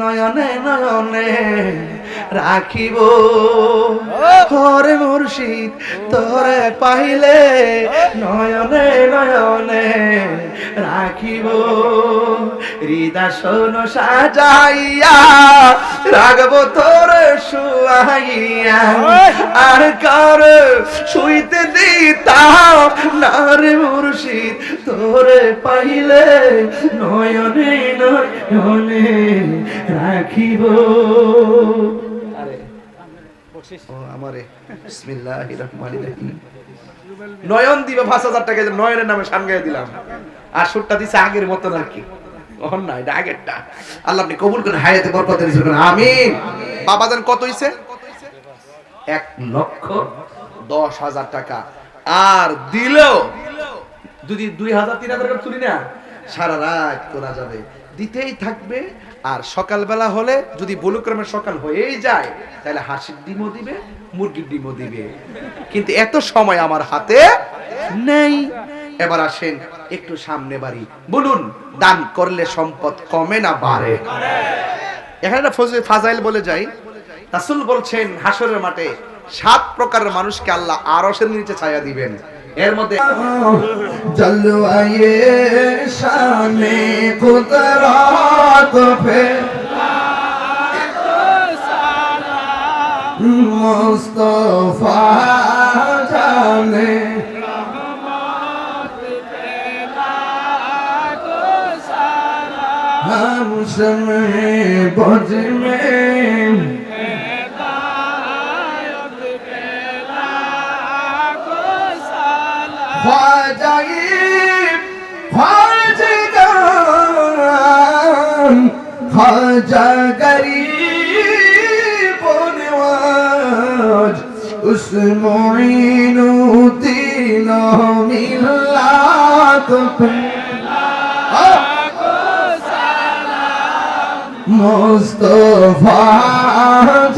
নয়নে নয়নে রাখিব। হরে মুর্শিদ তোরে পাইলে নয়নে নয়নে রাখিব। হৃদাসন সাজাইয়া রাখব তোরে শুয়াইয়া আর কার শুইতে দিতাম না রে মুর্শিদ তোরে পাইলে নয়নে নয়নে রাখিব। নয়ন দিবে পাঁচ হাজার টাকা নয়নের নামে দিলাম। আর সুরটা আগের মতন আর কি। আগেরটা। আল্লাহ আপনি কবুল করে হায়াতে বরকত বাবা কত হইছে? এক লক্ষ দশ হাজার টাকা। আর দিলেও যদি দুই হাজার, তিন হাজার করে তুলি না সারা রাত তোলা যাবে। দিতেই থাকবে আর সকালবেলা হলে যদি বলুক্রমের সকাল হয়েই যায়, তাহলে হাসির ডিমও দিবে, মুরগির ডিমও দিবে। কিন্তু এত সময় আমার হাতে নেই। এবার আসেন একটু সামনে বাড়ি। বলুন, দান করলে সম্পদ কমে না বাড়ে? এখানে একটা ফাজাইল বলে যাই। রাসূল বলছেন হাসরের মাঠে সাত প্রকারের মানুষকে আল্লাহ আরশের নিচে ছায়া দিবেন। এর মধ্যে जलवाए शान कुदरत पे मुस्तफा जाने हम समय बज में খাজা গরিব নওয়াজ। উস মুঈনুদ্দিন মিল্লাত মুস্তফা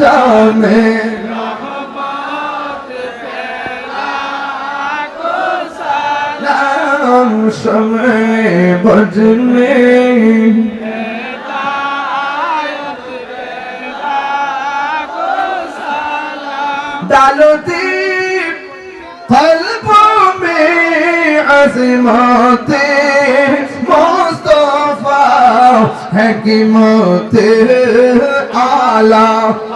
জামে मिलात पे मुस्तफा जाने नाम समय बजने डालो दीप कल्बों में अजमाते मुस्तफा है कि मत आला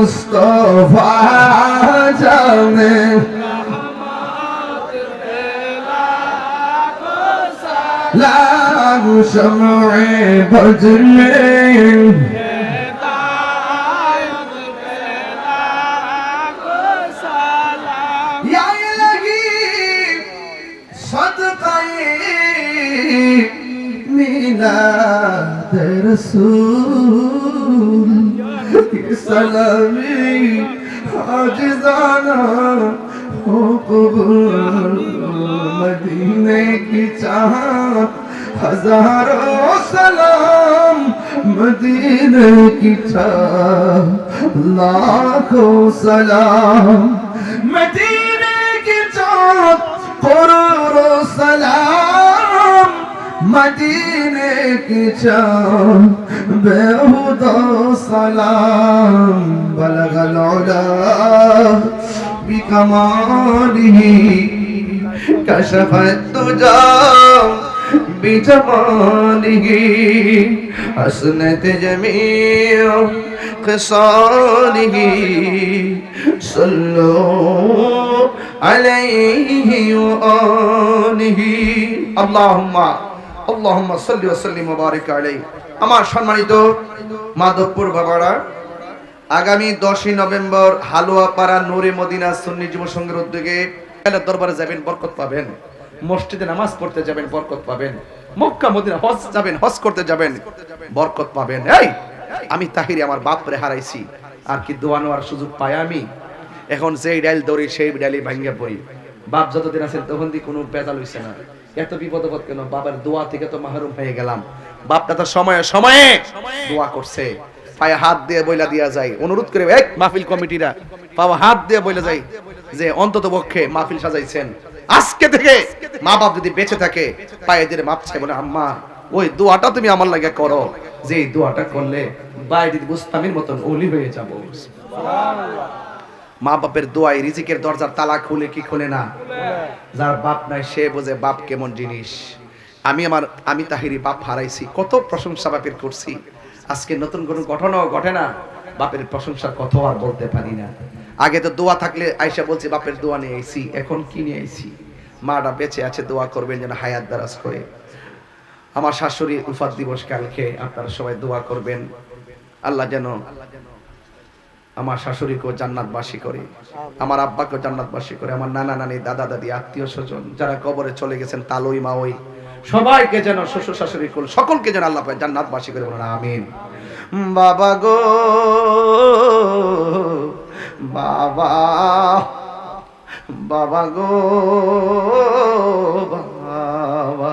মুস্তফা জানে। লাগু সময়ে বজলে মিলা রসুল। সালামি হাজদানা মদিনে কি চাঁদ হাজারো সালাম মদিনে কি চাঁদ লাখো সালাম মদিনে কি সালাম মদিনে কি চাঁদ بهدى السلام بلغ العلا بكماله كشف الدجى بجماله. حسنت جميع خصاله صلوا عليه وآله. اللهم আমার সম্মানিত মাধবপুর বাবারা, আগামী দশই নভেম্বর হালুয়াপাড়া নুরে মদিনা সুন্নি যুব সংঘের উদ্যোগে দরবারে যাবেন, বরকত পাবেন। মসজিদে নামাজ পড়তে যাবেন, বরকত পাবেন। মক্কা হজ যাবেন, হজ করতে যাবেন, বরকত পাবেন। আমি আমার হারাইছি। আর কি দোয়া সুযোগ পাই আমি? এখন যেই ডাইল দৌড়ি সেই ডাইলি ভাঙ্গে পড়ি। বাপ যতদিন আছেন তখন দিয়ে কোনো বেজাল হইছে না। এত বিপদ আপদ কেন? বাবার দোয়া থেকে তো মাহরুম হয়ে গেলাম। বাপটা তো সময়ে সময়ে দোয়া করছে। পায়ে হাত দিয়ে বইলা দিয়া যায়। অনুরোধ করে এক মাহফিল কমিটিরা পাওয়া হাত দিয়ে বইলা যায় যে অন্তত পক্ষে মাহফিল সাজাইছেন। আজকে থেকে মা বাপ যদি বেঁচে থাকে, পায়ে দিয়ে মাপ বলে আম্মা, ওই দোয়াটা তুমি আমার লাগে করো। যে দোয়াটা করলে বাইরে বুস্তামির মতন ওলি হয়ে যাব। মা বাপের দোয়াই রিজিকের দরজার তালা খুলে কি খুলে না? যার বাপ নাই, সে বোঝে বাপ কেমন জিনিস। আমি আমার, আমি তাহিরি বাপ হারাইছি। কত প্রশংসা বাপের করছি। আজকে নতুন কোনো ঘটনাও ঘটে না। বাপের প্রশংসা কত আর বলতে পারি না। আগে তো দোয়া থাকলে আয়সা বলছে, বাপের দোয়া নিয়ে আইছি, এখন কি নিয়ে আইছি? মাটা বেঁচে আছে, দোয়া করবেন যেন হায়াত দারাজ করে। আমার শাশুড়ি উফাত দিবস কালকে, আপনারা সবাই দোয়া করবেন। আল্লাহ যেন আমার শাশুড়িকেও জান্নাতবাসী করে, আমার আব্বাকেও জান্নাতবাসী করে, আমার নানা নানি, দাদা দাদি, আত্মীয় স্বজন যারা কবরে চলে গেছেন, তালই মাওই, সবাইকে যেন শ্বশুর শাশুড়ি কুল, সকলকে যেন আল্লাহ জান্নাতবাসী করে বলেন, আমিন। বাবা গো, বাবা বাবা গো, বাবা।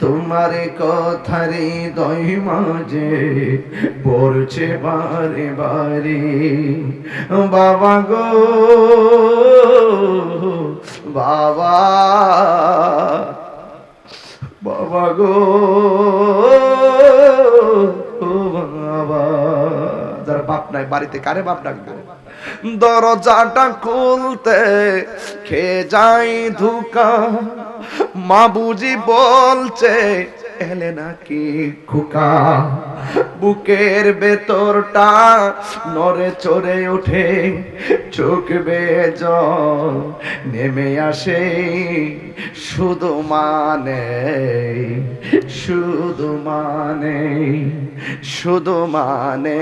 তোমার কথারে দই মাঝে পড়ছে বারে বারে। বাবা গো, বাবা বাবা গো, বাবা। যারা বাপ নাই বাড়িতে, কারে বাপ ডাকবো? দরজাটা খুলতে খে যাই ধুকা? মা বুঝি বলছে, এলে নাকি খুকা? বুকের ভেতরটা নড়ে চড়ে ওঠে চোখ জল, নেমে আসে শুধু মানে শুধু মানে শুধু মানে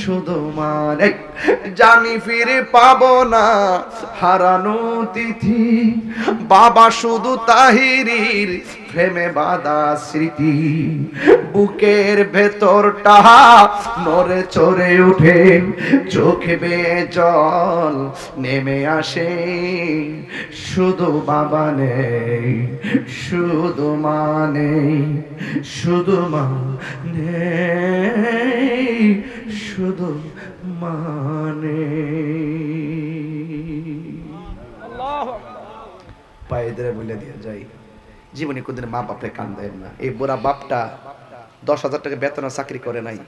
শুধু মানে। জানি ফিরে পাবো না। হারানো তিথি, বাবা শুধু তাহিরির প্রেমে বাধা স্মৃতি। বুকের ভেতরটা নড়ে চড়ে উঠে চোখে বেয়ে জল নেমে আসে। শুধু বাবা নেই, শুধু মা নেই, শুধু মা নেই, শুধু মানে পায়ে ধরে বলে দিয়ে যাই। জীবনে কোনদিন মা বাপরে কান্দেন না। এই বুড়া বাপটা দশ হাজার টাকা বেতনে চাকরি করে নাই।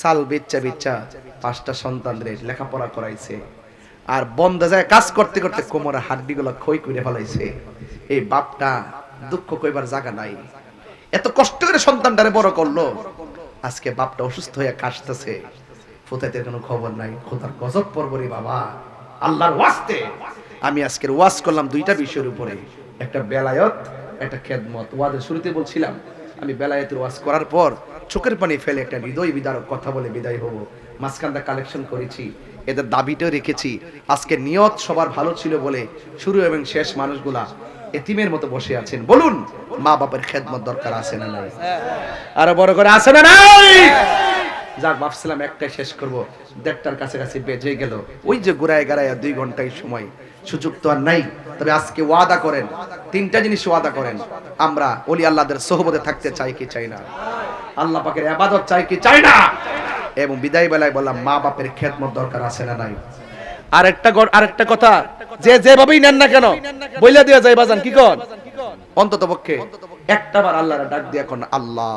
সাল বেচ্চা বেচ্চা পাঁচটা সন্তানদের লেখাপড়া করাইছে। আর বন্ধ যায় কাজ করতে করতে কোমরের হাড্ডিগুলো ক্ষয় করে ফেলাইছে। এই বাপটা দুঃখ কইবার জায়গা নাই। এত কষ্ট করে সন্তানটারে বড় করল। আজকে বাপটা অসুস্থ হয়ে কাশতেছে। ফুতাইতে কোনো খবর নাই। খোদার গজব পর্বরে বাবা। আল্লাহর ওয়াস্তে। আমি আজকের ওয়াজ করলাম দুইটা বিষয়ের উপরে। একটা বেলায়ত, একটা খেদমত। ওয়াজের শুরুতে বলছিলাম, আমি বেলায়েতের ওয়াজ করার পর চোখের পানি ফেলে একটা হৃদয় বিদারক কথা বলে বিদায় হব। মাঝখানটা কালেকশন করেছি, এদের দাবিটাও রেখেছি। আজকে নিয়ত সবার ভালো ছিল বলে শুরু এবং শেষ মানুষগুলা এতিমের মতো বসে আছেন। বলুন মা বাবার খেদমত দরকার আছে না নাই? আরও বড় করে আছে না নাই? যাক, ভাবছিলাম একটাই শেষ করব। দেড়টার কাছে কাছে বেজে গেল। ওই যে গাড়ায় দুই ঘন্টায় সময়। সুযোগ তো আর নাই। তবে আজকে ওয়াদা করেন। তিনটা জিনিস ওয়াদা করেন। আমরা ওলি আল্লাহদের সোহবতে থাকতে চাই কি চাই না। আল্লাহ পাকের আবাদত চাই কি চাই না। এবং বিদায় বেলায় বললাম, মা বাপের খেদমত দরকার আছে না নাই? আরেকটা আরেকটা কথা। যে যেভাবেই নেন না কেন, বইলা দিয়া যায় বাজান কি কর? অন্তত পক্ষে একটা বার আল্লাহর ডাক দিয়া কোন আল্লাহ।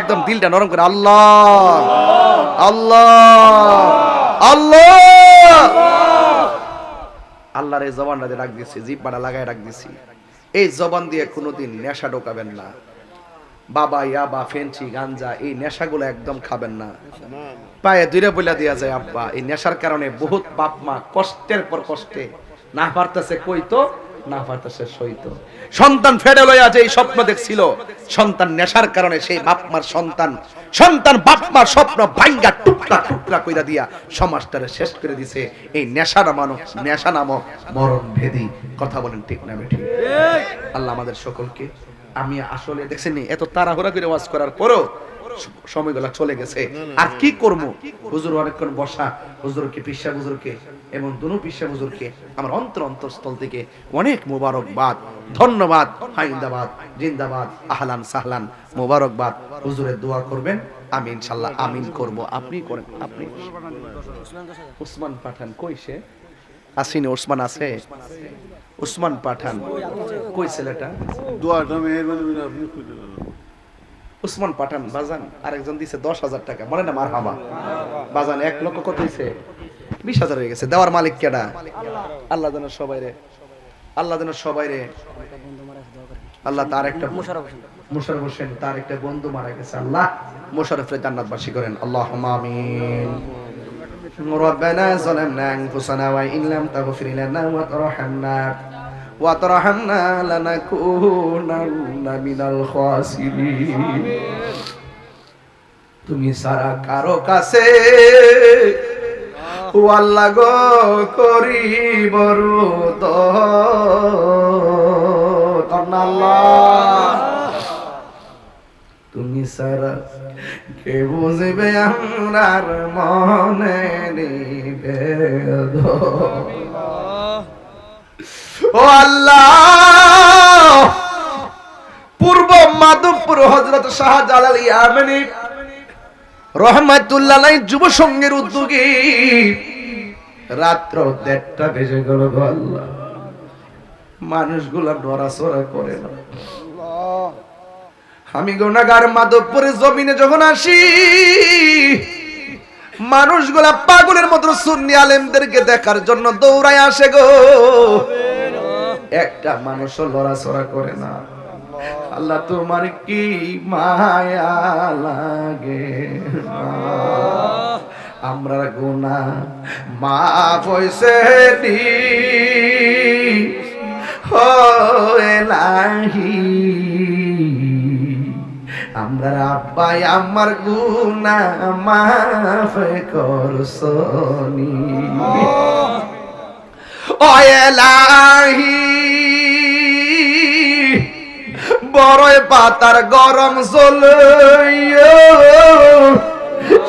একদম দিলটা নরম করে আল্লাহ। আল্লাহ। আল্লাহ। আল্লাহর এই জবানটা দিয়ে ডাক দিছি জিব্বাটা লাগায় ডাক দিছি এই জবান দিয়ে কোনোদিন নেশা ঢোকাবেন না। বাবা ইয়াবা ফেন্সি গাঞ্জা এই নেশাগুলো একদম খাবেন না। পায়ে দূরে বইলা দিয়া যায় আব্বা এই নেশার কারণে বহুত বাপ মা কষ্টের পর কষ্টে না পারতেছে কইতো না পারতেছে সইতো সন্তান ফেডে লইয়া যে এই স্বপ্ন দেখছিল। সন্তান নেশার কারণে সেই বাপ সন্তান। সন্তান বাপ স্বপ্ন ভাঙ্গা টুকরা টুকরা কইরা দিয়া সমাজটারে শেষ করে দিছে। এই নেশা নামানো নেশা নামক মরণ ভেদি। কথা বলেন ঠিক না বেঠি? আল্লাহ আমাদের সকলকে আমি আসলে দেখছেন নি, এত তাড়াহুড়া করে ওয়াজ করার পরও সময়গুলো চলে গেছে। আর কি করব? হুজুর অনেকক্ষণ বসা হুজুরকে পিসা হুজুরকে এবং দুনু পিসা হুজুরকে আমার অন্তর অন্তরস্থল থেকে অনেক মোবারকবাদ ধন্যবাদ হাইন্দাবাদ জিন্দাবাদ আহলান সাহলান মোবারকবাদ। হুজুরের দোয়া করবেন আমি ইনশাল্লাহ আমিন করব। আপনি করেন আপনি। উসমান পাঠান কই সে? আসিনি ওসমান আছে? উসমান পাঠান কই ছেলেটা? দোয়াটা মেহরবানি আপনি দেন উসমান পাঠান বাজান আরেকজন দিছে দশ হাজার টাকা মনে না মার হাবা বাজান এক লক্ষ কত হয়েছে বিশ হাজার হয়ে গেছে দেওয়ার মালিক কেডা আল্লাহ যেন সবাই রে আল্লাহ যেন সবাই রে আল্লাহ তার একটা মুশারফ হোসেন তার একটা বন্ধু মারা গেছে আল্লাহ মুশারফের জান্নাতবাসী করেন আল্লাহ আমিন ربنا ظلمنا أنفسنا وإن لم تغفر لنا وترحمنا وترحمنا لنكونن من الخاسرين তুমি সারা কারো কাছে ও আল্লাহ গো করি বড় তো আল্লাহ তুমি সারা কে বুঝবে আমরার মনে নিবে ও আল্লাহ। পূর্ব মাধবপুর হজরত শাহজালাল ইয়ামানি রহমাতুল্লাহ যুব সংঘের উদ্যোগী রাত্র দেড়টা বেজে গেল আল্লাহ। মানুষগুলা নড়াচড়া করে না। আমি গোনাগার মাধবপুরে জমিনে যখন আসি, মানুষগুলা পাগলের মতো সুন্নি আলেমদেরকে দেখার জন্য দৌড়ায় আসে গো। একটা মানুষও লড়াচড়া করে না। আল্লাহ তোমার কি মায়া লাগে আমরা গুনা মা পয়সে নাহি। আমরা আব্বাই আমার গুনা মাফ করছনি ও এলাহি বড়ই পাতার গরম চলইও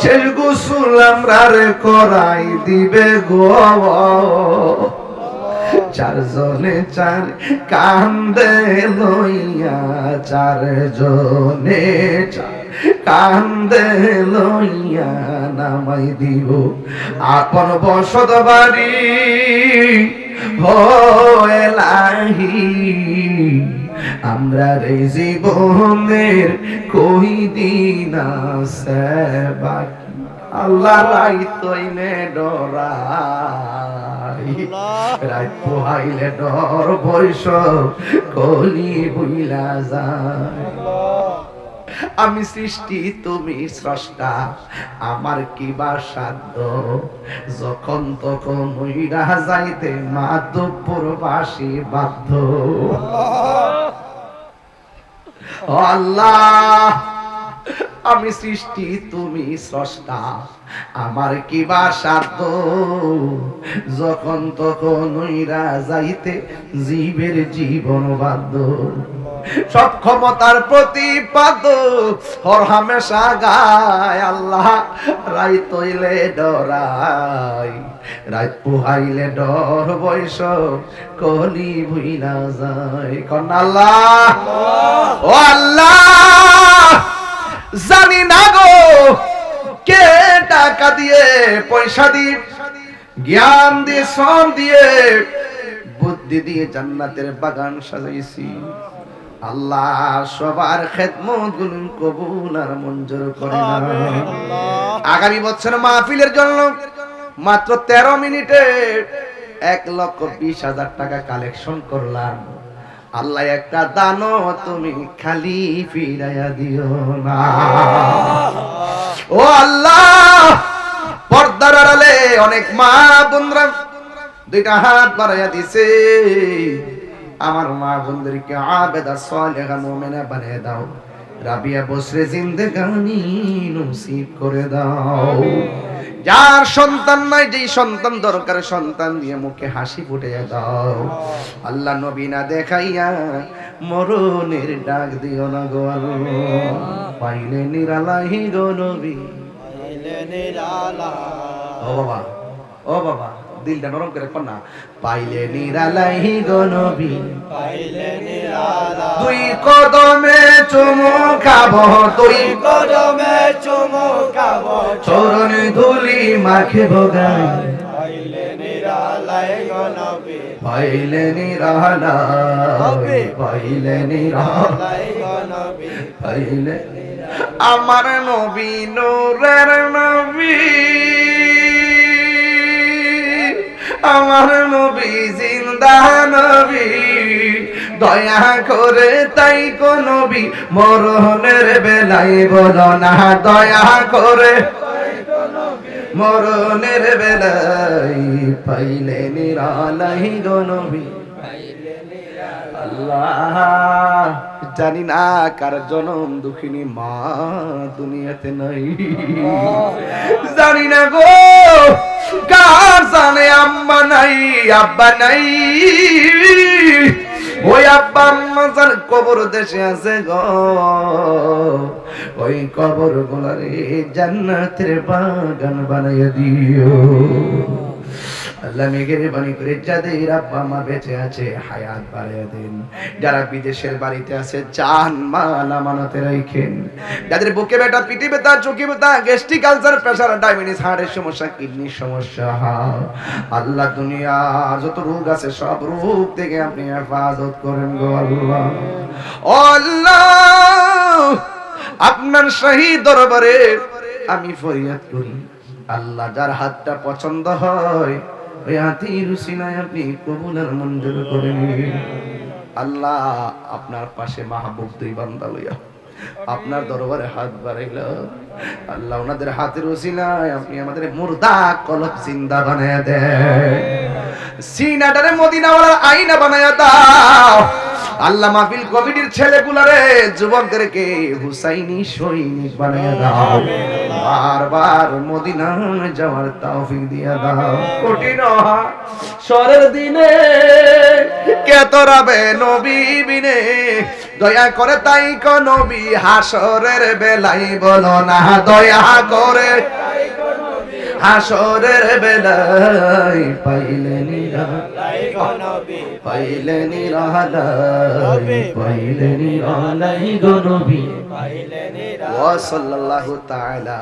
শেষ গোসল আমরা রে করাই দিবে গো। চারজনে চার কান্দে লইয়া, চারজনে চার কান্দে লইয়া নামাই দিব। আপন বসত বাড়ি হলাহি আমরা রে জীবনের কই দিন বাকি। আল্লাহ রাই তৈনে ডরাই। রাই পোহাইলে ডর বৈশ কলি বুইলা যায়। আমি সৃষ্টি, তুমি স্রষ্টা। আমার কি বা সাধ্য? যখন তখন হইরা যাইতে মাধবপুর বাসী বাধ্য। আল্লাহ, আমি সৃষ্টি, তুমি স্রষ্টা। আমার কি বা সাধ্য? যখন তখন যাইতে জীবের জীবন বাধ্য। সব ক্ষমতার প্রতিপাদ হর হামেশা গায় আল্লাহ। রাই তৈলে ডরাই পোহাইলে ডর কলি আল্লাহ, ও আল্লাহ, জানি না গো, কে টাকা দিয়ে পয়সা দিয়ে জ্ঞান দিয়ে শ্রম দিয়ে, বুদ্ধি দিয়ে জান্নাতের বাগান সাজাইছি। আল্লাহ সবার খেদমতগুলো কবুল আর মঞ্জুর করে আগামী বছর মাহফিলের জন্য মাত্র তেরো মিনিটে এক লক্ষ বিশ হাজার টাকা কালেকশন করলাম। আল্লাহ একটা দানো তুমি খালি ফিরাইয়া দিও না। ও আল্লাহ পর্দার আড়ালে অনেক মা বোনরা দুইটা হাত বাড়াইয়া দিছে। আমার মা বোনদেরকে আবেদা সালেহা মুমিনা বানিয়ে দাও। রাবিয়া বসরে জিন্দেগানি নসিব করে দাও। যার সন্তান নাই যেই সন্তান দরকার সন্তান দিয়ে মুখে হাসি ফুটে দাও। আল্লাহ নবী না দেখাইয়া মরণের ডাক দিও না গো পাইলে নিরালাহি গো নবী। ও বাবা ও বাবা। দিলটা নরম করে কর না। পাইলে নিরালাহি গো নবী। দুই কদমে চুমু খাব তুই কদমে চুমু কাব চরণ ধুলি মাখে ভোগাই পাইলে গনবি পাইলে নিরালা পাইলে নিরালা গনবি পাইলে আমার নবী নূরের নবী। আমার নবী, জিন্দা নবী। দয়া করে তাই নবী, মরণের বেলায় বলো না। দয়া করে মরণের বেলায় পাইলে নিরালাই গো নবী। আল্লাহ। জানি না কার জনম দুঃখিনী মা দুনিয়াতে নাই। জানি না গো, কার জানে আম্মা নাই, আব্বা নাই। ওই আব্বা আম্মা যার কবর দেশে আছে গো। ওই কবর গোলারে জান্নাতের বাগান বানাইয়া দিও। আল্লাহ যাদের বেঁচে আছে, হায়াত যারা বিদেশের বাড়িতে আছে যাদের বুকে সমস্যা, কিডনির সমস্যা আল্লাহ দুনিয়া যত রোগ আছে, সব রোগ থেকে আপনি হেফাজত করেন আল্লাহ। আল্লাহ, আপনার শহীদ দরবারে আমি ফরিয়াদ করি। আল্লাহ যার হাতটা পছন্দ হয় ওই আপনি কবুল আর আল্লাহ আপনার পাশে মাহবুব দুই বান্দা লইয়া আপনার দরবারে হাত বাড়াইল। আল্লাহ ওনাদের হাতের উসিলায় আপনি আমাদের মুর্দা কলব জিন্দা বানায় দেয় সিনাটারে মদিনাওয়ালার আইনা বানায় দাও। আল্লাহ মাহফিল কমিটির ছেলেগুলারে, যুবকদেরকে হুসাইনি সৈনিক বানিয়ে দাও। বারবার মদিনা যাওয়ার তৌফিক দিয়া দাও। কঠিন সরের দিনে কে তোরাবে নবী বিনে? দয়া করে তাই ক নবী, হাসরের বেলাই বলো না, দয়া করে। হাসরের বেলাই পাইলেনি পাইলেনি গো নবী। পাইলে নিরালাই পাইলেনি নিরালাই গো সাল্লাল্লাহু তাআলা।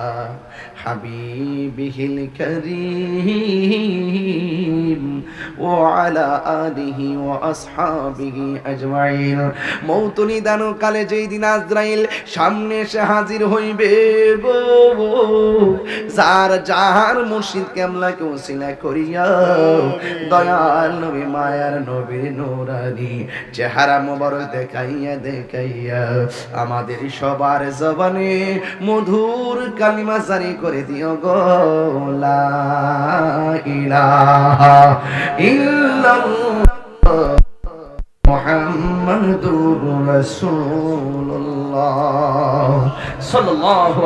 حبيبه الكريم وعلى آله وأصحابه أجمعين মৌত নিদান কালে যেই দিন আজরাইল সামনে এসে হাজির হইবে গো যার যার মুর্শিদ কেমলাকে ওসিলা করিয়া দয়াল নবী মায়ার নবীর নোরানি চেহারা মোবারক দেখাইয়া দেখাইয়া আমাদের সবার জবানে মধুর কালিমা জারি করে দিও গো লা ইলাহা ইল্লাল্লাহ মুহাম্মাদুর রাসূলুল্লাহ সাল্লাল্লাহু